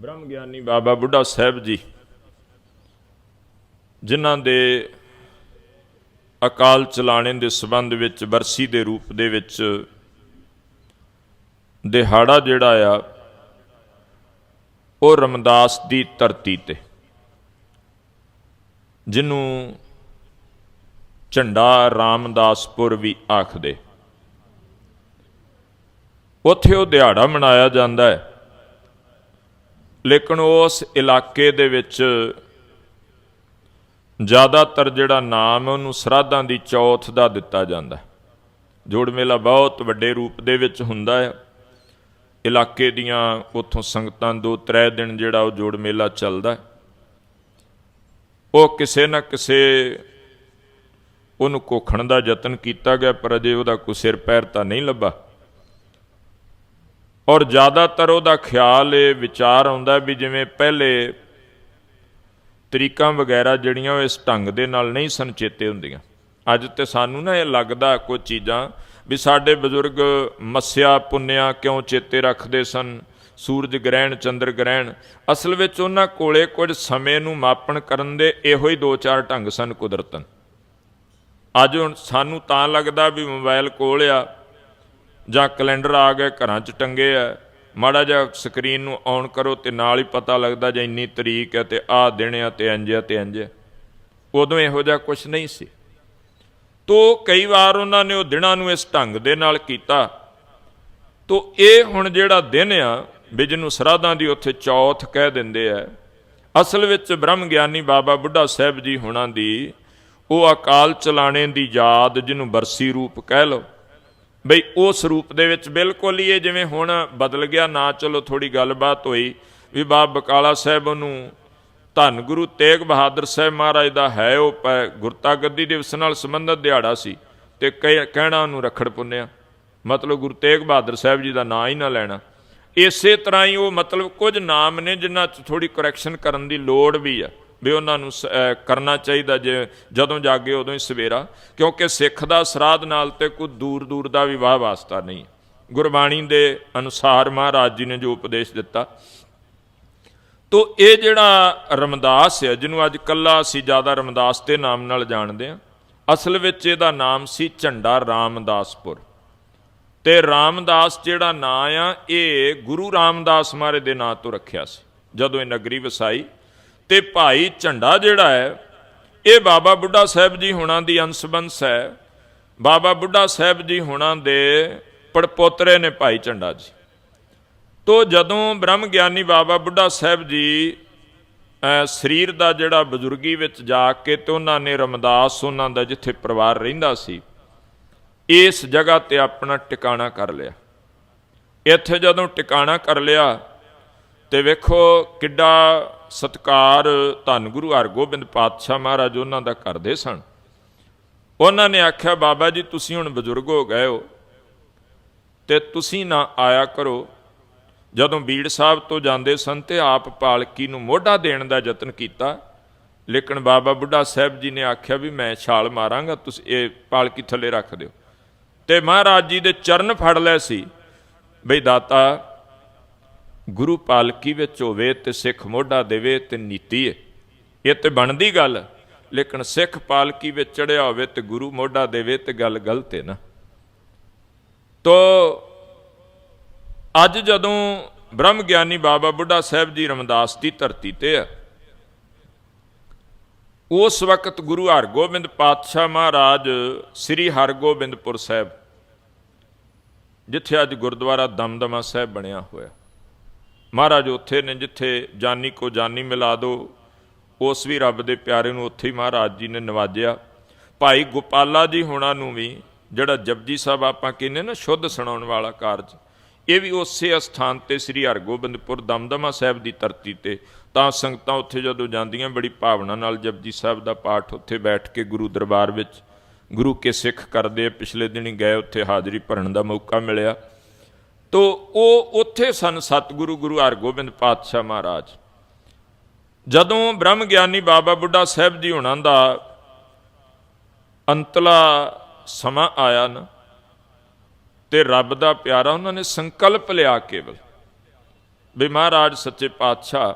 ਬ੍ਰਹਮ ਗਿਆਨੀ ਬਾਬਾ ਬੁੱਢਾ ਸਾਹਿਬ ਜੀ, ਜਿਨ੍ਹਾਂ ਦੇ ਅਕਾਲ ਚਲਾਣੇ ਦੇ ਸਬੰਧ ਵਿੱਚ ਵਰਸੀ ਦੇ ਰੂਪ ਦੇ ਵਿੱਚ ਦਿਹਾੜਾ ਜਿਹੜਾ ਆ, ਉਹ ਰਮਦਾਸ ਦੀ ਧਰਤੀ ਤੇ, ਜਿਹਨੂੰ ਝੰਡਾ ਰਾਮਦਾਸਪੁਰ ਵੀ ਆਖਦੇ। ਉੱਥੇ ਉਹ ਦਿਹਾੜਾ ਮਨਾਇਆ ਜਾਂਦਾ ਹੈ। ਲੇਕਿਨ ਉਸ ਇਲਾਕੇ ਦੇ ਵਿੱਚ ਜ਼ਿਆਦਾਤਰ ਜਿਹੜਾ ਨਾਮ ਹੈ, ਉਹਨੂੰ ਸਰਾਧਾਂ ਦੀ ਚੌਥ ਦਾ ਦਿੱਤਾ ਜਾਂਦਾ ਜੋੜ ਮੇਲਾ ਬਹੁਤ ਵੱਡੇ ਰੂਪ ਦੇ ਵਿੱਚ ਹੁੰਦਾ ਹੈ। ਇਲਾਕੇ ਦੀਆਂ ਉੱਥੋਂ ਸੰਗਤਾਂ ਦੋ ਤਰੇ ਦਿਨ ਜਿਹੜਾ ਉਹ ਜੋੜ ਮੇਲਾ ਚੱਲਦਾ ਉਹ ਕਿਸੇ ਨਾ ਕਿਸੇ ਉਹਨੂੰ ਕੋਖਣ ਦਾ ਯਤਨ ਕੀਤਾ ਗਿਆ, ਪਰ ਅਜੇ ਉਹਦਾ ਕੋਈ ਸਿਰ ਪੈਰ ਤਾਂ ਨਹੀਂ ਲੱਭਾ। ਔਰ ਜ਼ਿਆਦਾਤਰ ਉਹਦਾ ਖਿਆਲ ਇਹ ਵਿਚਾਰ ਆਉਂਦਾ ਵੀ ਜਿਵੇਂ ਪਹਿਲੇ ਤਰੀਕਾਂ ਵਗੈਰਾ ਜਿਹੜੀਆਂ ਉਹ ਇਸ ਢੰਗ ਦੇ ਨਾਲ ਨਹੀਂ ਸੰਚੇਤੇ ਹੁੰਦੀਆਂ। ਅੱਜ ਤੇ ਸਾਨੂੰ ਨਾ ਇਹ ਲੱਗਦਾ ਕੁਝ ਚੀਜ਼ਾਂ ਵੀ ਸਾਡੇ ਬਜ਼ੁਰਗ ਮੱਸਿਆ, ਪੁੰਨਿਆ ਕਿਉਂ ਚੇਤੇ ਰੱਖਦੇ ਸਨ? ਸੂਰਜ ਗ੍ਰਹਿਣ, ਚੰਦਰ ਗ੍ਰਹਿਣ। ਅਸਲ ਵਿੱਚ ਉਹਨਾਂ ਕੋਲੇ ਕੁਝ ਸਮੇਂ ਨੂੰ ਮਾਪਣ ਕਰਨ ਦੇ ਇਹੋ ਹੀ ਦੋ ਚਾਰ ਢੰਗ ਸਨ ਕੁਦਰਤਨ। ਅੱਜ ਹੁਣ ਸਾਨੂੰ ਤਾਂ ਲੱਗਦਾ ਵੀ ਮੋਬਾਈਲ ਕੋਲ ਆ ਜਾਂ ਕੈਲੰਡਰ ਆ ਗਏ ਘਰਾਂ 'ਚ ਟੰਗੇ ਆ, ਮਾੜਾ ਜਿਹਾ ਸਕਰੀਨ ਨੂੰ ਔਨ ਕਰੋ ਤੇ ਨਾਲ ਹੀ ਪਤਾ ਲੱਗਦਾ ਜੇ ਇੰਨੀ ਤਰੀਕ ਹੈ ਤੇ ਆਹ ਦਿਨ ਆ ਤੇ ਇੰਜ ਆ ਤੇ ਇੰਜ ਉਦੋਂ ਇਹੋ ਜਿਹਾ ਕੁਝ ਨਹੀਂ ਸੀ। ਤੋ ਕਈ ਵਾਰ ਉਹਨਾਂ ਨੇ ਉਹ ਦਿਨਾਂ ਨੂੰ ਇਸ ਢੰਗ ਦੇ ਨਾਲ ਕੀਤਾ। ਤੋ ਇਹ ਹੁਣ ਜਿਹੜਾ ਦਿਨ ਆ, ਵੀ ਜਿਹਨੂੰ ਸਰਾਧਾਂ ਦੀ ਉੱਥੇ ਚੌਥ ਕਹਿ ਦਿੰਦੇ ਆ, ਅਸਲ ਵਿੱਚ ਬ੍ਰਹਮ ਗਿਆਨੀ ਬਾਬਾ ਬੁੱਢਾ ਸਾਹਿਬ ਜੀ ਹੁਣਾਂ ਦੀ ਉਹ ਅਕਾਲ ਚਲਾਣੇ ਦੀ ਯਾਦ ਜਿਹਨੂੰ ਬਰਸੀ ਰੂਪ ਕਹਿ ਲਓ ਬਈ ਉਸ ਰੂਪ ਦੇ ਵਿੱਚ ਬਿਲਕੁਲ ਹੀ ਇਹ ਜਿਵੇਂ ਹੁਣ ਬਦਲ ਗਿਆ, ਨਾ ਚਲੋ ਥੋੜੀ ਗੱਲਬਾਤ ਹੋਈ ਵੀ ਬਾਬ ਬਕਾਲਾ ਸਾਹਿਬ ਨੂੰ ਧੰਨ ਗੁਰੂ ਤੇਗ ਬਹਾਦਰ ਸਾਹਿਬ ਮਹਾਰਾਜ ਦਾ ਹੈ, ਉਹ ਪ- ਗੁਰਤਾ ਗੱਦੀ ਦਿਵਸ ਨਾਲ ਸੰਬੰਧਿਤ ਦਿਹਾੜਾ ਸੀ ਤੇ ਕਹਿ- ਕਹਿਣਾ ਉਹਨੂੰ ਰਖੜ ਪੁੰਨਿਆ। ਮਤਲਬ ਗੁਰੂ ਤੇਗ ਬਹਾਦਰ ਸਾਹਿਬ ਜੀ ਦਾ ਨਾਂ ਹੀ ਨਾ ਲੈਣਾ। ਇਸੇ ਤਰ੍ਹਾਂ ਹੀ ਉਹ ਮਤਲਬ ਕੁਝ ਨਾਮ ਨੇ ਜਿਨ੍ਹਾਂ 'ਚ ਥੋੜੀ ਕਰੈਕਸ਼ਨ ਕਰਨ ਦੀ ਲੋੜ ਵੀ ਆ। ਵੀ ਉਹਨਾਂ ਨੂੰ ਸ- ਕਰਨਾ ਚਾਹੀਦਾ ਜੇ ਜਦੋਂ ਜਾਗੇ ਉਦੋਂ ਹੀ ਸਵੇਰਾ, ਕਿਉਂਕਿ ਸਿੱਖ ਦਾ ਸਰਾਧ ਨਾਲ ਤੇ ਕੋਈ ਦੂਰ ਦੂਰ ਦਾ ਵਿਵਾਹ ਵਾਸਤਾ ਨਹੀਂ। ਗੁਰਬਾਣੀ ਦੇ ਅਨੁਸਾਰ ਮਹਾਰਾਜ ਜੀ ਨੇ ਜੋ ਉਪਦੇਸ਼ ਦਿੱਤਾ, ਤੋ ਇਹ ਜਿਹੜਾ ਰਮਦਾਸ ਹੈ ਜਿਹਨੂੰ ਅੱਜ ਕੱਲਾ ਅਸੀਂ ਜ਼ਿਆਦਾ ਰਮਦਾਸ ਦੇ ਨਾਮ ਨਾਲ ਜਾਣਦੇ ਹਾਂ ਅਸਲ ਵਿੱਚ ਇਹਦਾ ਨਾਮ ਸੀ ਝੰਡਾ ਰਾਮਦਾਸਪੁਰ। ਤੇ ਰਾਮਦਾਸ ਜਿਹੜਾ ਨਾਂ ਆ, ਇਹ ਗੁਰੂ ਰਾਮਦਾਸ ਮਹਾਰਾਜ ਦੇ ਨਾਂ ਤੋਂ ਰੱਖਿਆ ਸੀ, ਜਦੋਂ ਇਹ ਨਗਰੀ ਵਸਾਈ ਤੇ ਭਾਈ ਝੰਡਾ ਜਿਹੜਾ ਹੈ, ਇਹ ਬਾਬਾ ਬੁੱਢਾ ਸਾਹਿਬ ਜੀ ਹੁਣਾਂ ਦੀ ਅੰਸ਼ਬੰਸ ਹੈ। ਬਾਬਾ ਬੁੱਢਾ ਸਾਹਿਬ ਜੀ ਹੁਣਾਂ ਦੇ ਪੜਪੋਤਰੇ ਨੇ ਭਾਈ ਝੰਡਾ ਜੀ। ਤੋ ਜਦੋਂ ਬ੍ਰਹਮ ਗਿਆਨੀ ਬਾਬਾ ਬੁੱਢਾ ਸਾਹਿਬ ਜੀ ਸਰੀਰ ਦਾ ਜਿਹੜਾ ਬਜ਼ੁਰਗੀ ਵਿੱਚ ਜਾ ਕੇ ਤੇ ਉਹਨਾਂ ਨੇ ਰਮਦਾਸ ਉਹਨਾਂ ਦਾ ਜਿੱਥੇ ਪਰਿਵਾਰ ਰਹਿੰਦਾ ਸੀ, ਇਸ ਜਗ੍ਹਾ ਤੇ ਆਪਣਾ ਟਿਕਾਣਾ ਕਰ ਲਿਆ। ਇੱਥੇ ਜਦੋਂ ਟਿਕਾਣਾ ਕਰ ਲਿਆ, ਤੇ ਵੇਖੋ ਕਿੱਡਾ ਸਤਕਾਰ ਧੰਨ ਗੁਰੂ ਹਰਗੋਬਿੰਦ ਪਾਤਸ਼ਾਹ ਮਹਾਰਾਜ ਉਹਨਾਂ ਦਾ ਕਰਦੇ ਸਨ। ਉਹਨਾਂ ਨੇ ਆਖਿਆ, ਬਾਬਾ ਜੀ, ਤੁਸੀਂ ਹੁਣ ਬਜ਼ੁਰਗ ਹੋ ਗਏ ਹੋ, ਤੇ ਤੁਸੀਂ ਨਾ ਆਇਆ ਕਰੋ। ਜਦੋਂ ਬੀੜ ਸਾਹਿਬ ਤੋਂ ਜਾਂਦੇ ਸਨ ਤੇ ਆਪ ਪਾਲਕੀ ਨੂੰ ਮੋਢਾ ਦੇਣ ਦਾ ਯਤਨ ਕੀਤਾ, ਲੇਕਿਨ ਬਾਬਾ ਬੁੱਢਾ ਸਾਹਿਬ ਜੀ ਨੇ ਆਖਿਆ ਵੀ ਮੈਂ ਛਾਲ ਮਾਰਾਂਗਾ, ਤੁਸੀਂ, ਇਹ ਪਾਲਕੀ ਥੱਲੇ ਰੱਖ ਦਿਓ। ਤੇ ਮਹਾਰਾਜ ਜੀ ਦੇ ਚਰਨ ਫੜ ਲਏ ਸੀ, ਬਈ ਦਾਤਾ ਗੁਰੂ ਪਾਲਕੀ ਵਿੱਚ ਹੋਵੇ ਤੇ ਸਿੱਖ ਮੋਢਾ ਦੇਵੇ ਤੇ ਨੀਤੀ ਹੈ ਇਹ ਤੇ ਬਣਦੀ ਗੱਲ, ਲੇਕਿਨ ਸਿੱਖ ਪਾਲਕੀ ਵਿੱਚ ਚੜਿਆ ਹੋਵੇ ਤੇ ਗੁਰੂ ਮੋਢਾ ਦੇਵੇ ਤੇ ਗੱਲ ਗਲਤ ਹੈ ਨਾ। ਤੋ ਅੱਜ ਜਦੋਂ ਬ੍ਰਹਮ ਗਿਆਨੀ ਬਾਬਾ ਬੁੱਢਾ ਸਾਹਿਬ ਜੀ ਰਮਦਾਸ ਦੀ ਧਰਤੀ ਤੇ ਆ, ਉਸ ਵਕਤ ਗੁਰੂ ਹਰਗੋਬਿੰਦ ਪਾਤਸ਼ਾਹ ਮਹਾਰਾਜ ਸ੍ਰੀ ਹਰਗੋਬਿੰਦਪੁਰ ਸਾਹਿਬ, ਜਿੱਥੇ ਅੱਜ ਗੁਰਦੁਆਰਾ ਦਮਦਮਾ ਸਾਹਿਬ ਬਣਿਆ ਹੋਇਆ। ਮਹਾਰਾਜ, ਉੱਥੇ ਨੇ ਜਿੱਥੇ ਜਾਨੀ ਕੋ ਜਾਨੀ ਮਿਲਾ ਦੋ, ਉਸ ਵੀ ਰੱਬ ਦੇ ਪਿਆਰੇ ਨੂੰ ਉੱਥੇ ਹੀ ਮਹਾਰਾਜ ਜੀ ਨੇ ਨਵਾਜਿਆ। ਭਾਈ ਗੋਪਾਲਾ ਜੀ ਹੋਣਾ ਨੂੰ ਵੀ, ਜਿਹੜਾ ਜਪਜੀ ਸਾਹਿਬ ਆਪਾਂ ਕਹਿੰਦੇ ਨਾ, ਸ਼ੁੱਧ ਸੁਣਾਉਣ ਵਾਲਾ ਕਾਰਜ, ਇਹ ਵੀ ਉਸੇ ਅਸਥਾਨ ਤੇ ਸ੍ਰੀ ਹਰਗੋਬਿੰਦਪੁਰ ਦਮਦਮਾ ਸਾਹਿਬ ਦੀ ਧਰਤੀ ਤੇ, ਤਾਂ ਸੰਗਤਾਂ ਉੱਥੇ ਜਦੋਂ ਜਾਂਦੀਆਂ, ਬੜੀ ਭਾਵਨਾ ਨਾਲ ਜਪਜੀ ਸਾਹਿਬ ਦਾ ਪਾਠ ਉੱਥੇ ਬੈਠ ਕੇ ਗੁਰੂ ਦਰਬਾਰ ਵਿੱਚ, ਗੁਰੂ ਕੇ ਸਿੱਖ ਕਰਦੇ ਪਿਛਲੇ ਦਿਨੀ ਗਏ, ਉੱਥੇ ਹਾਜ਼ਰੀ ਭਰਨ ਦਾ ਮੌਕਾ ਮਿਲਿਆ। ਤੋ ਉਹ ਉੱਥੇ ਸਨ ਸਤਿਗੁਰੂ ਗੁਰੂ ਹਰਗੋਬਿੰਦ ਪਾਤਸ਼ਾਹ ਮਹਾਰਾਜ। ਜਦੋਂ ਬ੍ਰਹਮ ਗਿਆਨੀ ਬਾਬਾ ਬੁੱਢਾ ਸਾਹਿਬ ਜੀ ਹੁਣਾਂ ਦਾ ਅੰਤਲਾ ਸਮਾਂ ਆਇਆ ਨਾ, ਤੇ ਰੱਬ ਦਾ ਪਿਆਰਾ ਉਹਨਾਂ ਨੇ ਸੰਕਲਪ ਲਿਆ ਕੇਵਲ, ਵੀ ਮਹਾਰਾਜ ਸੱਚੇ ਪਾਤਸ਼ਾਹ,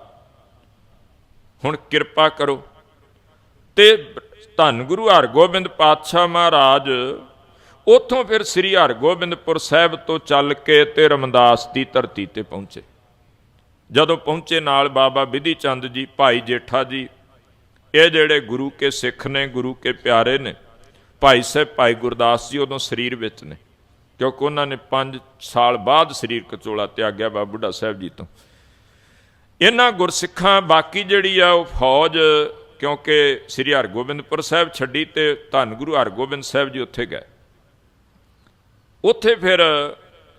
ਹੁਣ ਕਿਰਪਾ ਕਰੋ। ਤੇ ਧੰਨ ਗੁਰੂ ਹਰਗੋਬਿੰਦ ਪਾਤਸ਼ਾਹ ਮਹਾਰਾਜ ਉੱਥੋਂ ਫਿਰ ਸ੍ਰੀ ਹਰਗੋਬਿੰਦਪੁਰ ਸਾਹਿਬ ਤੋਂ ਚੱਲ ਕੇ ਤੇ ਰਮਦਾਸ ਦੀ ਧਰਤੀ ਤੇ ਪਹੁੰਚੇ। ਜਦੋਂ ਪਹੁੰਚੇ ਨਾਲ ਬਾਬਾ ਬਿਧੀ ਚੰਦ ਜੀ, ਭਾਈ ਜੇਠਾ ਜੀ, ਇਹ ਜਿਹੜੇ ਗੁਰੂ ਕੇ ਸਿੱਖ ਨੇ, ਗੁਰੂ ਕੇ ਪਿਆਰੇ ਨੇ, ਭਾਈ ਸਾਹਿਬ, ਭਾਈ ਗੁਰਦਾਸ ਜੀ ਉਦੋਂ ਸਰੀਰ ਵਿੱਚ ਨੇ, ਕਿਉਂਕਿ ਉਹਨਾਂ ਨੇ 5 ਸਾਲ ਬਾਅਦ ਸਰੀਰ ਕਚੋਲਾ ਤਿਆਗਿਆ ਬਾਬਾ ਬੁੱਢਾ ਸਾਹਿਬ ਜੀ ਤੋਂ। ਇਹਨਾਂ ਗੁਰਸਿੱਖਾਂ, ਬਾਕੀ ਜਿਹੜੀ ਆ ਉਹ ਫੌਜ, ਕਿਉਂਕਿ ਸ੍ਰੀ ਹਰਗੋਬਿੰਦਪੁਰ ਸਾਹਿਬ ਛੱਡੀ ਤੇ ਧੰਨ ਗੁਰੂ ਹਰਗੋਬਿੰਦ ਸਾਹਿਬ ਜੀ ਉੱਥੇ ਗਏ। ਉੱਥੇ ਫਿਰ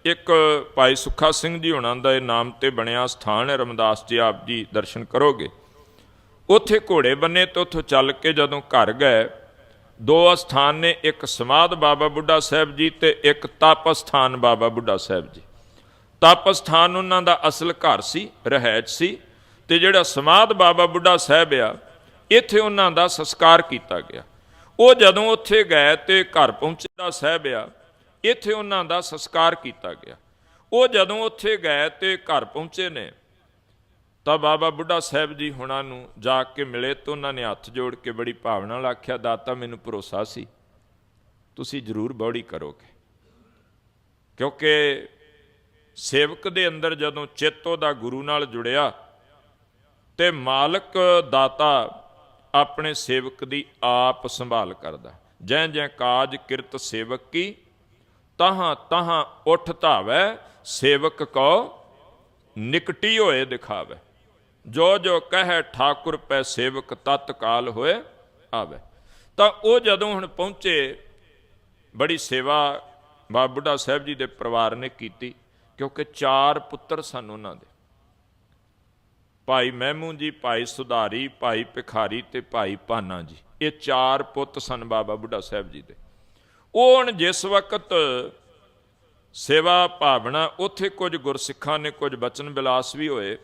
ਇੱਕ ਭਾਈ ਸੁੱਖਾ ਸਿੰਘ ਜੀ ਹੁਣਾਂ ਦਾ ਇਹ ਨਾਮ ਤੇ ਬਣਿਆ ਸਥਾਨ ਹੈ, ਰਮਦਾਸ ਜੀ ਆਪ ਜੀ ਦਰਸ਼ਨ ਕਰੋਗੇ। ਉੱਥੇ ਘੋੜੇ ਬੰਨੇ ਤੇ ਉੱਥੋਂ ਚੱਲ ਕੇ ਜਦੋਂ ਘਰ ਗਏ, ਦੋ ਅਸਥਾਨ ਨੇ, ਇੱਕ ਸਮਾਧ ਬਾਬਾ ਬੁੱਢਾ ਸਾਹਿਬ ਜੀ ਤੇ ਇੱਕ ਤਪ ਅਸਥਾਨ ਬਾਬਾ ਬੁੱਢਾ ਸਾਹਿਬ ਜੀ। ਤਪ ਅਸਥਾਨ ਉਹਨਾਂ ਦਾ ਅਸਲ ਘਰ ਸੀ ਰਹਿائش ਸੀ ਤੇ ਜਿਹੜਾ ਸਮਾਧ ਬਾਬਾ ਬੁੱਢਾ ਸਾਹਿਬ ਆ, ਇੱਥੇ ਉਹਨਾਂ ਦਾ ਸੰਸਕਾਰ ਕੀਤਾ ਗਿਆ। ਉਹ ਜਦੋਂ ਉੱਥੇ ਗਏ ਤੇ ਘਰ ਪਹੁੰਚੇ ਦਾ ਸਾਹਿਬ ਆ ਇੱਥੇ ਉਹਨਾਂ ਦਾ ਸੰਸਕਾਰ ਕੀਤਾ ਗਿਆ। ਉਹ ਜਦੋਂ ਉੱਥੇ ਗਏ ਤੇ ਘਰ ਪਹੁੰਚੇ ਨੇ, ਤਾਂ ਬਾਬਾ ਬੁੱਢਾ ਸਾਹਿਬ ਜੀ ਹੁਣਾਂ ਨੂੰ ਜਾ ਕੇ ਮਿਲੇ ਤਾਂ ਉਹਨਾਂ ਨੇ ਹੱਥ ਜੋੜ ਕੇ ਬੜੀ ਭਾਵਨਾ ਨਾਲ ਆਖਿਆ, ਦਾਤਾ, ਮੈਨੂੰ ਭਰੋਸਾ ਸੀ। ਤੁਸੀਂ ਜ਼ਰੂਰ ਬੌੜੀ ਕਰੋਗੇ। ਕਿਉਂਕਿ ਸੇਵਕ ਦੇ ਅੰਦਰ ਜਦੋਂ ਚੇਤੋ ਦਾ ਗੁਰੂ ਨਾਲ ਜੁੜਿਆ ਤੇ ਮਾਲਕ ਦਾਤਾ ਆਪਣੇ ਸੇਵਕ ਦੀ ਆਪ ਸੰਭਾਲ ਕਰਦਾ। ਜੈ ਜੈ ਕਾਜ ਕਿਰਤ ਸੇਵਕ ਕੀ ਤਾਹਾਂ ਤਹਾਂ ਉਠ ਧਾਵੈ, ਸੇਵਕ ਕੋ ਨਿਕਟੀ ਹੋਏ ਦਿਖਾਵੇ। ਜੋ ਜੋ ਕਹੈ ਠਾਕੁਰ ਪੈ ਸੇਵਕ ਤਤਕਾਲ ਹੋਏ ਆਵੇ। ਤਾਂ ਉਹ ਜਦੋਂ ਹੁਣ ਪਹੁੰਚੇ, ਬੜੀ ਸੇਵਾ ਬਾਬਾ ਬੁੱਢਾ ਸਾਹਿਬ ਜੀ ਦੇ ਪਰਿਵਾਰ ਨੇ ਕੀਤੀ, ਕਿਉਂਕਿ ਚਾਰ ਪੁੱਤਰ ਸਨ ਉਹਨਾਂ ਦੇ। ਭਾਈ ਮਹਿਮੂ ਜੀ, ਭਾਈ ਸੁਧਾਰੀ, ਭਾਈ ਭਿਖਾਰੀ ਤੇ ਭਾਈ ਭਾਨਾ ਜੀ, ਇਹ ਚਾਰ ਪੁੱਤ ਸਨ ਬਾਬਾ ਬੁੱਢਾ ਸਾਹਿਬ ਜੀ ਦੇ। ਉਹ ਹੁਣ ਜਿਸ ਵਕਤ ਸੇਵਾ ਭਾਵਨਾ, ਉੱਥੇ ਕੁਝ ਗੁਰਸਿੱਖਾਂ ਨੇ ਕੁਝ ਬਚਨ ਬਿਲਾਸ ਵੀ ਹੋਏ।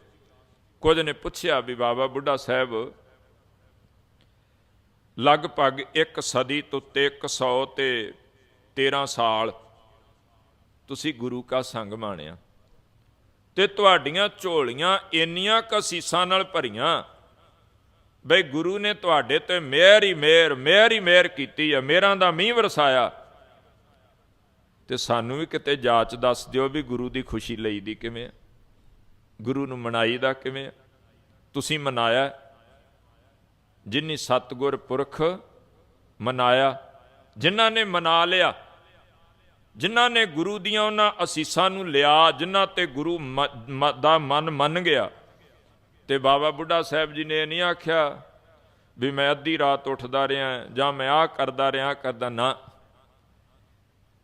ਕੁਝ ਨੇ ਪੁੱਛਿਆ ਵੀ ਬਾਬਾ ਬੁੱਢਾ ਸਾਹਿਬ, ਲਗਭਗ ਇੱਕ ਸਦੀ ਤੋਂ ਤੇ 100 ਤੇ 13 ਸਾਲ ਤੁਸੀਂ ਗੁਰੂ ਕਾ ਸੰਗ ਮਾਣਿਆ ਤੇ ਤੁਹਾਡੀਆਂ ਝੋਲੀਆਂ ਇੰਨੀਆਂ ਕਸੀਸਾਂ ਨਾਲ ਭਰੀਆਂ ਬਈ ਗੁਰੂ ਨੇ ਤੁਹਾਡੇ ਤੇ ਮਿਹਰ ਹੀ ਮਿਹਰ ਮਿਹਰ ਹੀ ਮਿਹਰ ਕੀਤੀ ਹੈ ਮੇਰਾਂ ਦਾ ਮੀਂਹ ਵਰਸਾਇਆ। ਤੇ ਸਾਨੂੰ ਵੀ ਕਿਤੇ ਜਾਚ ਦੱਸ ਦਿਓ ਵੀ ਗੁਰੂ ਦੀ ਖੁਸ਼ੀ ਲਈ ਦੀ ਕਿਵੇਂ ਗੁਰੂ ਨੂੰ ਮਨਾਈ ਦਾ ਕਿਵੇਂ ਤੁਸੀਂ ਮਨਾਇਆ? ਜਿਨੀ ਸਤਗੁਰ ਪੁਰਖ ਮਨਾਇਆ, ਜਿਨ੍ਹਾਂ ਨੇ ਮਨਾ ਲਿਆ, ਜਿਨ੍ਹਾਂ ਨੇ ਗੁਰੂ ਦੀਆਂ ਉਹਨਾਂ ਅਸੀਸਾਂ ਨੂੰ ਲਿਆ, ਜਿਨ੍ਹਾਂ ਤੇ ਗੁਰੂ ਮ- ਮ- ਦਾ ਮਨ ਮੰਨ ਗਿਆ, ਤੇ ਬਾਬਾ ਬੁੱਢਾ ਸਾਹਿਬ ਜੀ ਨੇ ਇਹ ਨਹੀਂ ਆਖਿਆ ਵੀ ਮੈਂ ਅੱਧੀ ਰਾਤ ਉੱਠਦਾ ਰਿਹਾ ਜਾਂ ਮੈਂ ਆਹ ਕਰਦਾ ਰਿਹਾ ਕਰਦਾ ਨਾ।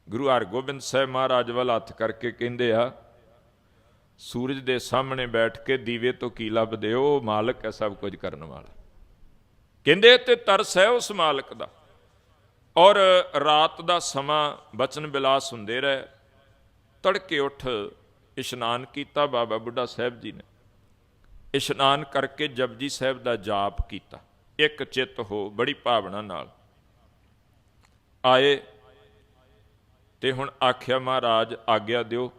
ਗੁਰੂ ਹਰਗੋਬਿੰਦ ਸਾਹਿਬ ਮਹਾਰਾਜ ਵੱਲ ਹੱਥ ਕਰਕੇ ਕਹਿੰਦੇ ਆ, ਸੂਰਜ ਦੇ ਸਾਹਮਣੇ ਬੈਠ ਕੇ ਦੀਵੇ ਤੋਂ ਕੀ ਲੱਭਦੇ ਹੋ? ਉਹ ਮਾਲਕ ਹੈ ਸਭ ਕੁਝ ਕਰਨ ਵਾਲਾ। ਕਹਿੰਦੇ ਤੇ ਤਰਸ ਹੈ ਉਸ ਮਾਲਕ ਦਾ। ਔਰ ਰਾਤ ਦਾ ਸਮਾਂ ਬਚਨ ਬਿਲਾਸ ਹੁੰਦੇ ਰਹੇ। ਤੜਕੇ ਉੱਠ ਇਸ਼ਨਾਨ ਕੀਤਾ ਬਾਬਾ ਬੁੱਢਾ ਸਾਹਿਬ ਜੀ ਨੇ। ਇਸ਼ਨਾਨ ਕਰਕੇ ਜਪਜੀ ਸਾਹਿਬ ਦਾ ਜਾਪ ਕੀਤਾ। ਇੱਕ ਚਿੱਤ ਹੋ ਬੜੀ ਭਾਵਨਾ ਨਾਲ। ਆਏ ਤੇ ਹੁਣ ਆਖਿਆ ਮਹਾਰਾਜ, ਆਗਿਆ ਦਿਓ।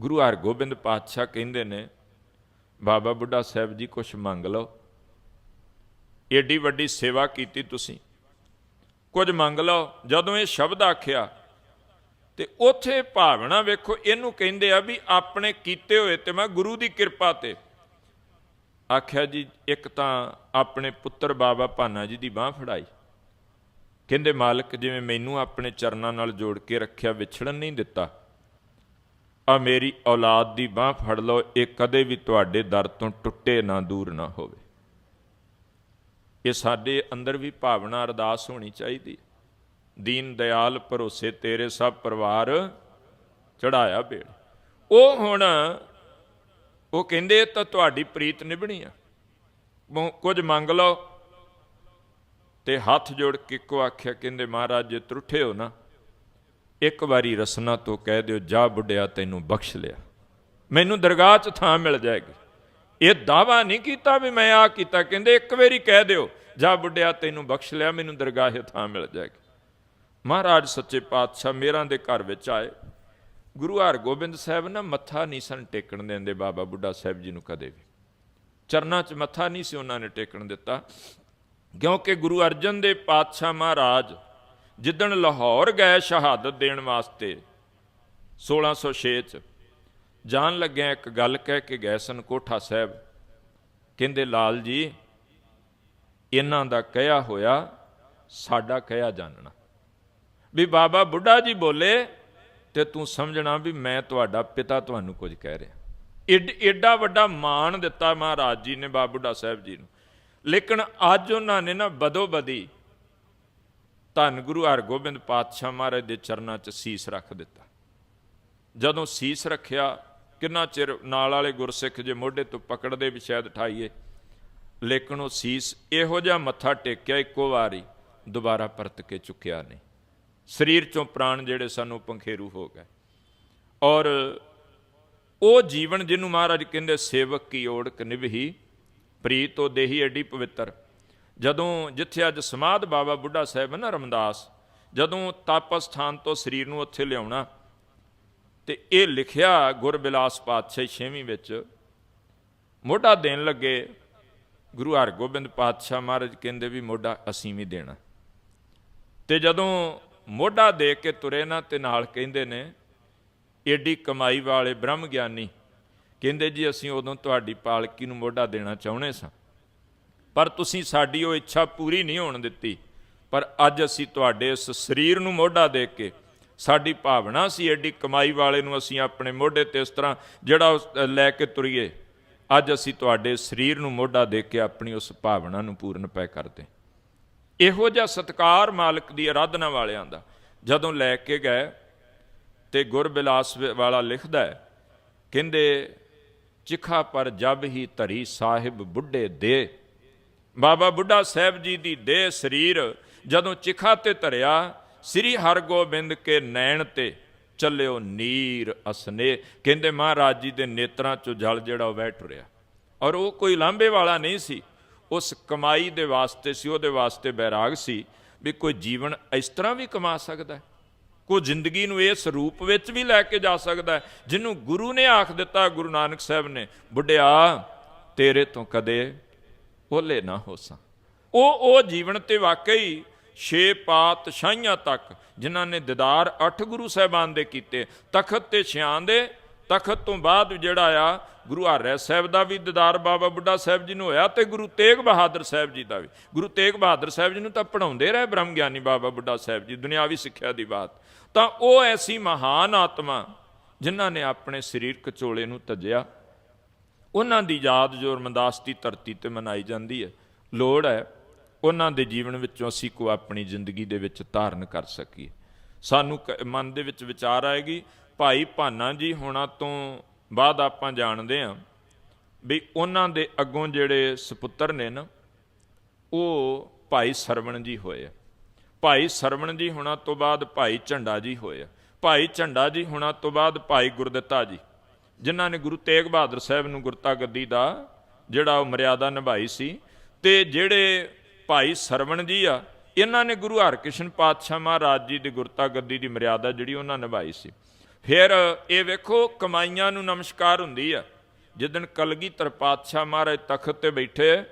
ਗੁਰੂ ਹਰਗੋਬਿੰਦ ਪਾਤਸ਼ਾਹ ਕਹਿੰਦੇ ਨੇ, ਬਾਬਾ ਬੁੱਢਾ ਸਾਹਿਬ ਜੀ ਕੁਝ ਮੰਗ ਲਓ। ਏਡੀ ਵੱਡੀ ਸੇਵਾ ਕੀਤੀ ਤੁਸੀਂ। ਕੁਝ ਮੰਗ ਲਓ। ਜਦੋਂ ਇਹ ਸ਼ਬਦ ਆਖਿਆ, ਤੇ ਉਥੇ ਭਾਵਨਾ ਵੇਖੋ, ਇਹਨੂੰ ਕਹਿੰਦੇ ਆ ਵੀ ਆਪਣੇ ਕੀਤੇ ਹੋਏ ਤੇ ਮੈਂ ਗੁਰੂ ਦੀ ਕਿਰਪਾ ਤੇ। ਆਖਿਆ ਜੀ, ਇੱਕ ਤਾਂ ਆਪਣੇ ਪੁੱਤਰ ਬਾਬਾ ਭਾਨਾ ਜੀ ਦੀ ਬਾਹ ਫੜਾਈ। ਕਹਿੰਦੇ, ਮਾਲਕ, ਜਿਵੇਂ ਮੈਨੂੰ ਆਪਣੇ ਚਰਨਾਂ ਨਾਲ ਜੋੜ ਕੇ ਰੱਖਿਆ, ਵਿਛੜਨ ਨਹੀਂ ਦਿੱਤਾ, ਆ ਮੇਰੀ ਔਲਾਦ ਦੀ ਬਾਹ ਫੜ ਲਓ, ਇਹ ਕਦੇ ਵੀ ਤੁਹਾਡੇ ਦਰ ਤੋਂ ਟੁੱਟੇ ਨਾ ਦੂਰ ਨਾ ਹੋਵੇ। ਇਹ ਸਾਡੇ ਅੰਦਰ ਵੀ ਭਾਵਨਾ ਅਰਦਾਸ ਹੋਣੀ ਚਾਹੀਦੀ ਦੀਨ ਦਿਆਲ ਭਰੋਸੇ ਤੇਰੇ ਸਭ ਪਰਿਵਾਰ ਚੜਾਇਆ ਬੇੜ। ਉਹ ਹੁਣ, ਉਹ ਕਹਿੰਦੇ ਤਾਂ ਤੁਹਾਡੀ ਪ੍ਰੀਤ ਨਿਭਣੀ ਆ। ਮੋ- ਕੁਝ ਮੰਗ ਲਓ ਤੇ ਹੱਥ ਜੋੜ ਕੇ ਕੋ ਆਖਿਆ, ਕਹਿੰਦੇ, ਮਹਾਰਾਜ, ਜੇ ਤਰੁੱਠੇ ਹੋ ਨਾ, ਇੱਕ ਵਾਰੀ ਰਸਨਾ ਤੋਂ ਕਹਿ ਦਿਓ, ਜਾ ਬੁੱਢਿਆ, ਤੈਨੂੰ ਬਖਸ਼ ਲਿਆ। ਮੈਨੂੰ ਦਰਗਾਹ 'ਚ ਥਾਂ ਮਿਲ ਜਾਏਗੀ। ਇਹ ਦਾਵਾ ਨਹੀਂ ਕੀਤਾ ਵੀ ਮੈਂ ਆ ਕੀਤਾ। ਕਹਿੰਦੇ, ਇੱਕ ਵਾਰੀ ਕਹਿ ਦਿਓ, ਜਾ ਬੁੱਢਿਆ, ਤੈਨੂੰ ਬਖਸ਼ ਲਿਆ, ਮੈਨੂੰ ਦਰਗਾਹ ਥਾਂ ਮਿਲ ਜਾਏਗੀ। ਮਹਾਰਾਜ ਸੱਚੇ ਪਾਤਸ਼ਾਹ ਮੇਰਾਂ ਦੇ ਘਰ ਵਿੱਚ ਆਏ। ਗੁਰੂ ਹਰਗੋਬਿੰਦ ਸਾਹਿਬ ਨਾ ਮੱਥਾ ਨਹੀਂ ਸਨ ਟੇਕਣ ਦਿੰਦੇ, ਬਾਬਾ ਬੁੱਢਾ ਸਾਹਿਬ ਜੀ ਨੂੰ ਕਦੇ ਵੀ। ਚਰਨਾਂ 'ਚ ਮੱਥਾ ਨਹੀਂ ਸੀ ਉਹਨਾਂ ਨੇ ਟੇਕਣ ਦਿੱਤਾ। ਕਿਉਂਕਿ ਗੁਰੂ ਅਰਜਨ ਦੇ ਪਾਤਸ਼ਾਹ ਮਹਾਰਾਜ ਜਿੱਦਣ ਲਾਹੌਰ ਗਏ ਸ਼ਹਾਦਤ ਦੇਣ ਵਾਸਤੇ 1606 ਚ, ਜਾਣ ਲੱਗਿਆ ਇੱਕ ਗੱਲ ਕਹਿ ਕੇ ਗਏ ਸਨ ਕੋਠਾ ਸਾਹਿਬ। ਕਹਿੰਦੇ, ਲਾਲ ਜੀ, ਇਹਨਾਂ ਦਾ ਕਹਿਆ ਹੋਇਆ, ਸਾਡਾ ਕਹਿਆ ਜਾਣਨਾ। ਵੀ ਬਾਬਾ ਬੁੱਢਾ ਜੀ ਬੋਲੇ ਤੇ ਤੂੰ ਸਮਝਣਾ ਵੀ ਮੈਂ ਤੁਹਾਡਾ ਪਿਤਾ ਤੁਹਾਨੂੰ ਕੁਝ ਕਹਿ ਰਿਹਾ। ਏਡ- ਏਡਾ ਵੱਡਾ ਮਾਣ ਦਿੱਤਾ ਮਹਾਰਾਜ ਜੀ ਨੇ ਬਾਬਾ ਬੁੱਢਾ ਸਾਹਿਬ ਜੀ ਨੂੰ। ਲੇਕਿਨ ਅੱਜ ਉਹਨਾਂ ਨੇ ਨਾ ਬਦੋ ਬਦੀ ਧੰਨ ਗੁਰੂ ਹਰਗੋਬਿੰਦ ਪਾਤਸ਼ਾਹ ਮਹਾਰਾਜ ਦੇ ਚਰਨਾਂ 'ਚ ਸੀਸ ਰੱਖ ਦਿੱਤਾ। ਜਦੋਂ ਸੀਸ ਰੱਖਿਆ, ਕਿੰਨਾ ਚਿਰ ਨਾਲ ਵਾਲੇ ਗੁਰਸਿੱਖ ਜੇ ਮੋਢੇ ਤੋਂ ਪਕੜਦੇ ਵੀ ਸ਼ਾਇਦ ਠਾਈਏ ਲੇਕਿਨ ਉਹ ਸੀਸ ਇਹੋ ਜਿਹਾ ਮੱਥਾ ਟੇਕਿਆ ਇੱਕੋ ਵਾਰੀ, ਦੁਬਾਰਾ ਪਰਤ ਕੇ ਚੁੱਕਿਆ ਨਹੀਂ। ਸਰੀਰ ਚੋਂ ਪ੍ਰਾਣ ਜਿਹੜੇ ਸਾਨੂੰ ਪੰਖੇਰੂ ਹੋ ਗਏ। ਔਰ ਉਹ ਜੀਵਨ ਜਿਹਨੂੰ ਮਹਾਰਾਜ ਕਹਿੰਦੇ ਸੇਵਕ ਕੀ ਓੜਕ ਨਿਭਹੀ ਪ੍ਰੀਤ ਉਹ ਦੇਹੀ ਐਡੀ ਪਵਿੱਤਰ। ਜਦੋਂ ਜਿੱਥੇ ਅੱਜ ਸਮਾਧ ਬਾਬਾ ਬੁੱਢਾ ਸਾਹਿਬ ਹੈ ਨਾ ਰਮਦਾਸ, ਜਦੋਂ ਤਪ ਸਥਾਨ ਤੋਂ ਸਰੀਰ ਨੂੰ ਉੱਥੇ ਲਿਆਉਣਾ, ਤੇ ਇਹ ਲਿਖਿਆ ਗੁਰਬਿਲਾਸ ਪਾਤਸ਼ਾਹੀ ਛੇਵੀਂ ਵਿੱਚ, ਮੋਢਾ ਦੇਣ ਲੱਗੇ, ਗੁਰੂ ਹਰਗੋਬਿੰਦ ਪਾਤਸ਼ਾਹ ਮਹਾਰਾਜ ਕਹਿੰਦੇ ਵੀ ਮੋਢਾ ਅਸੀਂ ਵੀ ਦੇਣਾ। ਤੇ ਜਦੋਂ ਮੋਢਾ ਦੇ ਕੇ ਤੁਰੇ ਨਾ, ਤੇ ਨਾਲ ਕਹਿੰਦੇ ਨੇ, ਏਡੀ ਕਮਾਈ ਵਾਲੇ ਬ੍ਰਹਮ ਗਿਆਨੀ ਕਹਿੰਦੇ ਜੀ ਅਸੀਂ ਉਦੋਂ ਤੁਹਾਡੀ ਪਾਲਕੀ ਨੂੰ ਮੋਢਾ ਦੇਣਾ ਚਾਹੁੰਦੇ ਸਾਂ। ਪਰ ਤੁਸੀਂ ਸਾਡੀ ਉਹ ਇੱਛਾ ਪੂਰੀ ਨਹੀਂ ਹੋਣ ਦਿੱਤੀ। ਪਰ ਅੱਜ ਅਸੀਂ ਤੁਹਾਡੇ ਇਸ ਸਰੀਰ ਨੂੰ ਮੋਢਾ ਦੇ ਕੇ ਸਾਡੀ ਭਾਵਨਾ ਸੀ ਐਡੀ ਕਮਾਈ ਵਾਲੇ ਨੂੰ ਅਸੀਂ ਆਪਣੇ ਮੋਢੇ ਤੇ ਇਸ ਤਰ੍ਹਾਂ ਜਿਹੜਾ ਉਸ- ਲੈ ਕੇ ਤੁਰੀਏ। ਅੱਜ ਅਸੀਂ ਤੁਹਾਡੇ ਸਰੀਰ ਨੂੰ ਮੋਢਾ ਦੇ ਕੇ ਆਪਣੀ ਉਸ ਭਾਵਨਾ ਨੂੰ ਪੂਰਨ ਪੈ ਕਰਦੇ। ਇਹੋ ਜਿਹਾ ਸਤਕਾਰ ਮਾਲਕ ਦੀ ਆਰਾਧਨਾ ਵਾਲਿਆਂ ਦਾ ਜਦੋਂ ਲੈ ਕੇ ਗਏ ਤੇ ਗੁਰਬਿਲਾਸ ਵਾਲਾ ਲਿਖਦਾ ਹੈ, ਕਹਿੰਦੇ ਚਿਖਾ ਪਰ ਜਬ ਹੀ ਧਰੀ ਸਾਹਿਬ ਬੁੱਢੇ ਦੇ। ਬਾਬਾ ਬੁੱਢਾ ਸਾਹਿਬ ਜੀ ਦੀ ਦੇਹ ਸਰੀਰ ਜਦੋਂ ਚਿਖਾ ਤੇ ਧਰਿਆ, ਸ੍ਰੀ ਹਰਗੋਬਿੰਦ ਕੇ ਨੈਣ ਤੇ ਚੱਲਿਓ ਨੀਰ ਅਸਨੇ। ਕਹਿੰਦੇ ਮਹਾਰਾਜ ਜੀ ਦੇ ਨੇਤਰਾਂ ਚੋਂ ਜਲ ਜਿਹੜਾ ਉਹ ਵਹਿ ਟੁਰਿਆ। ਔਰ ਉਹ ਕੋਈ ਲਾਂਬੇ ਵਾਲਾ ਨਹੀਂ ਸੀ। ਉਸ ਕਮਾਈ ਦੇ ਵਾਸਤੇ ਸੀ, ਉਹਦੇ ਵਾਸਤੇ ਬੈਰਾਗ ਸੀ ਵੀ ਕੋਈ ਜੀਵਨ ਇਸ ਤਰ੍ਹਾਂ ਵੀ ਕਮਾ ਸਕਦਾ ਹੈ। ਕੋ ਜ਼ਿੰਦਗੀ ਨੂੰ ਇਸ ਰੂਪ ਵਿੱਚ ਵੀ ਲੈ ਕੇ ਜਾ ਸਕਦਾ ਜਿਹਨੂੰ ਗੁਰੂ ਨੇ ਆਖ ਦਿੱਤਾ, ਗੁਰੂ ਨਾਨਕ ਸਾਹਿਬ ਨੇ, ਬੁੱਢਿਆ, ਤੇਰੇ ਤੋਂ ਕਦੇ ਓਲੇ ਨਾ ਹੋਸਾਂ ਉਹ ਉਹ ਜੀਵਨ ਤੇ ਵਾਕਈ ਛੇ ਪਾਤਸ਼ਾਹੀਆਂ ਤੱਕ, ਜਿਨ੍ਹਾਂ ਨੇ ਦਿਦਾਰ ਅੱਠ ਗੁਰੂ ਸਾਹਿਬਾਨ ਦੇ ਕੀਤੇ, ਤਖਤ ਤੇ ਛਿਆਂ ਦੇ ਤਖਤ ਤੋਂ ਬਾਅਦ ਜਿਹੜਾ ਆ, ਗੁਰੂ ਹਰਿ ਸਾਹਿਬ ਦਾ ਵੀ ਦਿਦਾਰ ਬਾਬਾ ਬੁੱਢਾ ਸਾਹਿਬ ਜੀ ਨੂੰ ਹੋਇਆ ਤੇ ਗੁਰੂ ਤੇਗ ਬਹਾਦਰ ਸਾਹਿਬ ਜੀ ਦਾ ਵੀ। ਗੁਰੂ ਤੇਗ ਬਹਾਦਰ ਸਾਹਿਬ ਜੀ ਨੂੰ ਤਾਂ ਪੜਾਉਂਦੇ ਰਹੇ ਬ੍ਰਹਮ ਗਿਆਨੀ ਬਾਬਾ ਬੁੱਢਾ ਸਾਹਿਬ ਜੀ, ਦੁਨਿਆਵੀ ਸਿੱਖਿਆ ਦੀ ਬਾਤ। ਤਾਂ ਉਹ ਐਸੀ ਮਹਾਨ ਆਤਮਾ ਜਿਨ੍ਹਾਂ ਨੇ ਆਪਣੇ ਸਰੀਰਕ ਚੋਲੇ ਨੂੰ ਤਜਿਆ, ਉਹਨਾਂ ਦੀ ਯਾਦ ਜੋ ਰਮਦਾਸ ਦੀ ਧਰਤੀ ਤੇ ਮਨਾਈ ਜਾਂਦੀ ਹੈ। ਲੋੜ ਹੈ ਉਹਨਾਂ ਦੇ ਜੀਵਨ ਵਿੱਚੋਂ ਅਸੀਂ ਕੋ ਆਪਣੀ ਜ਼ਿੰਦਗੀ ਦੇ ਵਿੱਚ ਧਾਰਨ ਕਰ ਸਕੀਏ। ਸਾਨੂੰ ਕ- ਮਨ ਦੇ ਵਿੱਚ ਵਿਚਾਰ ਆਏਗੀ ਭਾਈ ਭਾਨਾ ਜੀ ਹੋਣਾ ਤੋਂ ਬਾਅਦ ਆਪਾਂ ਜਾਣਦੇ ਹਾਂ ਵੀ ਉਹਨਾਂ ਦੇ ਅੱਗੋਂ ਜਿਹੜੇ ਸੁਪੁੱਤਰ ਨੇ ਨਾ, ਉਹ ਭਾਈ ਸਰਵਣ ਜੀ ਹੋਏ ਆ। ਭਾਈ ਸਰਵਣ ਜੀ ਹੋਣਾ ਤੋਂ ਬਾਅਦ ਭਾਈ ਝੰਡਾ ਜੀ ਹੋਏ ਆ। ਭਾਈ ਝੰਡਾ ਜੀ ਹੋਣਾ ਤੋਂ ਬਾਅਦ ਭਾਈ ਗੁਰਦਿੱਤਾ ਜੀ, ਜਿਨ੍ਹਾਂ ਨੇ ਗੁਰੂ ਤੇਗ ਬਹਾਦਰ ਸਾਹਿਬ ਨੂੰ ਗੁਰਤਾ ਗੱਦੀ ਦਾ ਜਿਹੜਾ ਉਹ ਮਰਿਆਦਾ ਨਿਭਾਈ ਸੀ ਤੇ ਜਿਹੜੇ ਭਾਈ ਸਰਵਣ ਜੀ ਆ, ਇਹਨਾਂ ਨੇ ਗੁਰੂ ਹਰਕ੍ਰਿਸ਼ਨ ਪਾਤਸ਼ਾਹ ਮਹਾਰਾਜ ਜੀ ਦੀ ਗੁਰਤਾ ਗੱਦੀ ਦੀ ਮਰਿਆਦਾ ਜਿਹੜੀ ਉਹਨਾਂ ਨਿਭਾਈ ਸੀ। ਫਿਰ ਇਹ ਵੇਖੋ, ਕਮਾਈਆਂ ਨੂੰ ਨਮਸਕਾਰ ਹੁੰਦੀ ਆ। ਜਿੱਦਣ ਕਲਗੀਧਰ ਪਾਤਸ਼ਾਹ ਮਹਾਰਾਜ ਤਖਤ ਤੇ ਬੈਠੇ,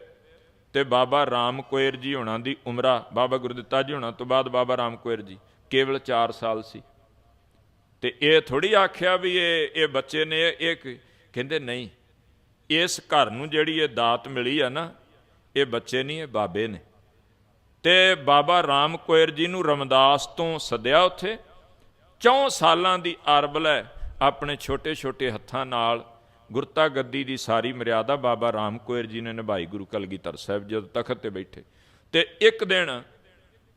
ਤੇ ਬਾਬਾ ਰਾਮ ਕੋਇਰ ਜੀ ਹੋਣਾ ਦੀ ਉਮਰਾ, ਬਾਬਾ ਗੁਰਦਿੱਤਾ ਜੀ ਹੋਣਾ ਤੋਂ ਬਾਅਦ ਬਾਬਾ ਰਾਮ ਕੋਇਰ ਜੀ, ਕੇਵਲ 4 ਸਾਲ ਸੀ। ਤੇ ਇਹ ਥੋੜੀ ਆਖਿਆ ਵੀ ਇਹ ਇਹ ਬੱਚੇ ਨੇ, ਇਹ ਕਹਿੰਦੇ ਨਹੀਂ, ਇਸ ਘਰ ਨੂੰ ਜਿਹੜੀ ਇਹ ਦਾਤ ਮਿਲੀ ਆ ਨਾ, ਇਹ ਬੱਚੇ ਨਹੀਂ, ਇਹ ਬਾਬੇ ਨੇ। ਤੇ ਬਾਬਾ ਰਾਮ ਕੋਇਰ ਜੀ ਨੂੰ ਰਮਦਾਸ ਤੋਂ ਸੱਦਿਆ ਉੱਥੇ 4 ਸਾਲਾਂ ਦੀ ਅਰਬਲ ਹੈ ਆਪਣੇ ਛੋਟੇ-ਛੋਟੇ ਹੱਥਾਂ ਨਾਲ ਗੁਰਤਾ ਗੱਦੀ ਦੀ ਸਾਰੀ ਮਰਿਆਦਾ ਬਾਬਾ ਰਾਮ ਕੋਇਰ ਜੀ ਨੇ ਨਿਭਾਈ ਗੁਰੂ ਕਲਗੀਧਰ ਸਾਹਿਬ ਜਦੋਂ ਤਖਤ ਤੇ ਬੈਠੇ। ਤੇ ਇੱਕ ਦਿਨ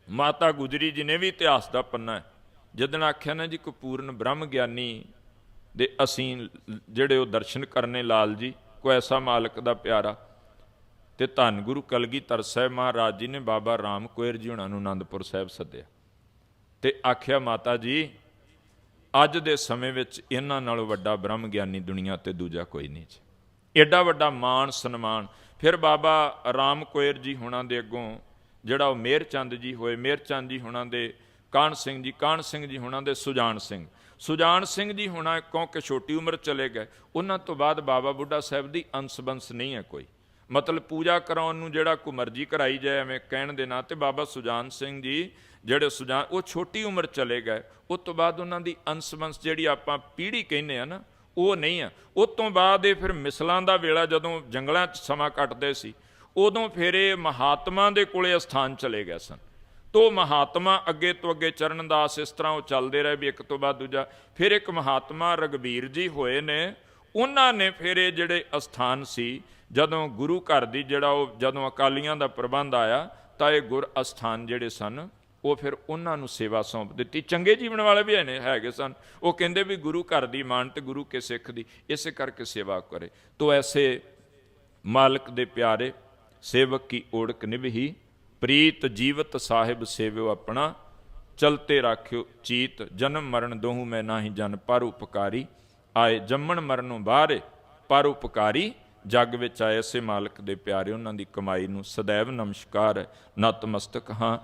ਮਾਤਾ ਗੁਜਰੀ ਜੀ ਨੇ ਵੀ ਇਤਿਹਾਸ ਦਾ ਪੰਨਾ ਹੈ। ਆਖਿਆ, ਨਾ ਜੀ, ਕਪੂਰਨ ਬ੍ਰਹਮ ਗਿਆਨੀ ਦੇ ਅਸੀਂ ਜਿਹੜੇ ਉਹ ਦਰਸ਼ਨ ਕਰਨੇ ਲਾਲ ਜੀ ਕੋ ਐਸਾ ਮਾਲਕ ਦਾ ਪਿਆਰਾ। ਤੇ ਧੰਨ ਗੁਰੂ ਕਲਗੀਧਰ ਸਾਹਿਬ ਮਹਾਰਾਜ ਜੀ ਨੇ ਬਾਬਾ ਰਾਮ ਕੋਇਰ ਜੀ ਉਹਨਾਂ ਨੂੰ ਆਨੰਦਪੁਰ ਸਾਹਿਬ ਸੱਦਿਆ। ਤੇ ਆਖਿਆ, ਮਾਤਾ ਜੀ ਅੱਜ ਦੇ ਸਮੇਂ ਵਿੱਚ ਇਹਨਾਂ ਨਾਲੋਂ ਵੱਡਾ ਬ੍ਰਹਮ ਗਿਆਨੀ ਦੁਨੀਆ ਤੇ ਦੂਜਾ ਕੋਈ ਨਹੀਂ ਜੀ। ਐਡਾ ਵੱਡਾ ਮਾਣ, ਸਨਮਾਨ। ਫਿਰ ਬਾਬਾ ਰਾਮ ਕੋਇਰ ਜੀ ਹੁਣਾਂ ਦੇ ਅੱਗੋਂ ਜਿਹੜਾ ਉਹ ਮੇਰ ਚੰਦ ਜੀ ਹੋਏ ਮੇਰ ਚੰਦ ਜੀ ਹੁਣਾਂ ਦੇ, ਕਾਹਨ ਸਿੰਘ ਜੀ, ਕਾਹਨ ਸਿੰਘ ਜੀ ਹੁਣਾਂ ਦੇ ਸੁਜਾਨ ਸਿੰਘ। ਸੁਜਾਨ ਸਿੰਘ ਜੀ ਹੁਣਾ ਕਿਉਂਕਿ ਛੋਟੀ ਉਮਰ ਚਲੇ ਗਏ, ਉਹਨਾਂ ਤੋਂ ਬਾਅਦ ਬਾਬਾ ਬੁੱਢਾ ਸਾਹਿਬ ਦੀ ਅੰਸ-ਬੰਸ ਨਹੀਂ ਹੈ ਕੋਈ। ਮਤਲਬ ਪੂਜਾ ਕਰਾਉਣ ਨੂੰ ਜਿਹੜਾ ਕੋ ਮਰਜ਼ੀ ਕਰਾਈ ਜਾਏ, ਐਵੇਂ ਕਹਿਣ ਦੇ ਨਾਂ ਤੇ ਬਾਬਾ ਸੁਜਾਨ ਸਿੰਘ ਜੀ, ਜਿਹੜੇ ਸੁਜਾਨ, ਉਹ ਛੋਟੀ ਉਮਰ ਚਲੇ ਗਏ। ਉਸ ਤੋਂ ਬਾਅਦ ਉਹਨਾਂ ਦੀ ਅੰਸ-ਬੰਸ ਜਿਹੜੀ ਆਪਾਂ ਪੀੜ੍ਹੀ ਕਹਿੰਦੇ ਆ ਨਾ, ਉਹ ਨਹੀਂ ਆ। ਉਸ ਤੋਂ ਬਾਅਦ ਇਹ ਫਿਰ ਮਿਸਲਾਂ ਦਾ ਵੇਲਾ ਜਦੋਂ ਜੰਗਲਾਂ 'ਚ ਸਮਾਂ ਕੱਟਦੇ ਸੀ, ਉਦੋਂ ਫਿਰ ਇਹ ਮਹਾਤਮਾ ਦੇ ਕੋਲੇ ਅਸਥਾਨ ਚਲੇ ਗਏ ਸਨ। ਤੋ ਮਹਾਤਮਾ ਅੱਗੇ ਤੋਂ ਅੱਗੇ ਚਰਨਦਾਸ ਇਸ ਤਰ੍ਹਾਂ ਉਹ ਚੱਲਦੇ ਰਹੇ ਵੀ ਇੱਕ ਤੋਂ ਬਾਅਦ ਦੂਜਾ, ਫਿਰ ਇੱਕ ਮਹਾਤਮਾ ਰਗਵੀਰ ਜੀ ਹੋਏ ਨੇ ਉਹਨਾਂ ਨੇ ਫਿਰ ਇਹ ਜਿਹੜੇ ਅਸਥਾਨ ਸੀ, ਜਦੋਂ ਗੁਰੂ ਘਰ ਦੀ ਜਿਹੜਾ ਉਹ ਜਦੋਂ ਅਕਾਲੀਆਂ ਦਾ ਪ੍ਰਬੰਧ ਆਇਆ, ਤਾਂ ਇਹ ਗੁਰ ਅਸਥਾਨ ਜਿਹੜੇ ਸਨ, ਉਹ ਫਿਰ ਉਹਨਾਂ ਨੂੰ ਸੇਵਾ ਸੌਂਪ ਦਿੱਤੀ। ਚੰਗੇ ਜੀਵਨ ਵਾਲੇ ਵੀ ਨੇ ਹੈਗੇ ਸਨ। ਉਹ ਕਹਿੰਦੇ ਵੀ ਗੁਰੂ ਘਰ ਦੀ ਮਾਨ ਤੇ ਗੁਰੂ ਕੇ ਸਿੱਖ ਦੀ, ਇਸੇ ਕਰਕੇ ਸੇਵਾ ਕਰੇ। ਤੋ ਐਸੇ ਮਾਲਕ ਦੇ ਪਿਆਰੇ ਸੇਵਕ ਕੀ ਓੜਕ ਨਿਭਹੀ, ਪ੍ਰੀਤ ਜੀਵਤ ਸਾਹਿਬ ਸੇਵਿਓ ਆਪਣਾ, ਚਲਤੇ ਰਾਖਿਓ ਚੀਤ, ਜਨਮ ਮਰਨ ਦੋਹੂ ਮੈਂ ਨਾਹੀ ਜਨ ਪਰ ਉਪਕਾਰੀ। ਆਏ ਜੰਮਣ ਮਰਨੋਂ ਬਾਹਰ ਪਰ ਉਪਕਾਰੀ ਜੱਗ ਵਿੱਚ ਆਏ ਐਸੇ ਮਾਲਕ ਦੇ ਪਿਆਰੇ, ਉਹਨਾਂ ਦੀ ਕਮਾਈ ਨੂੰ ਸदैव ਨਮਸਕਾਰ, ਨਤਮਸਤਕ ਹਾਂ।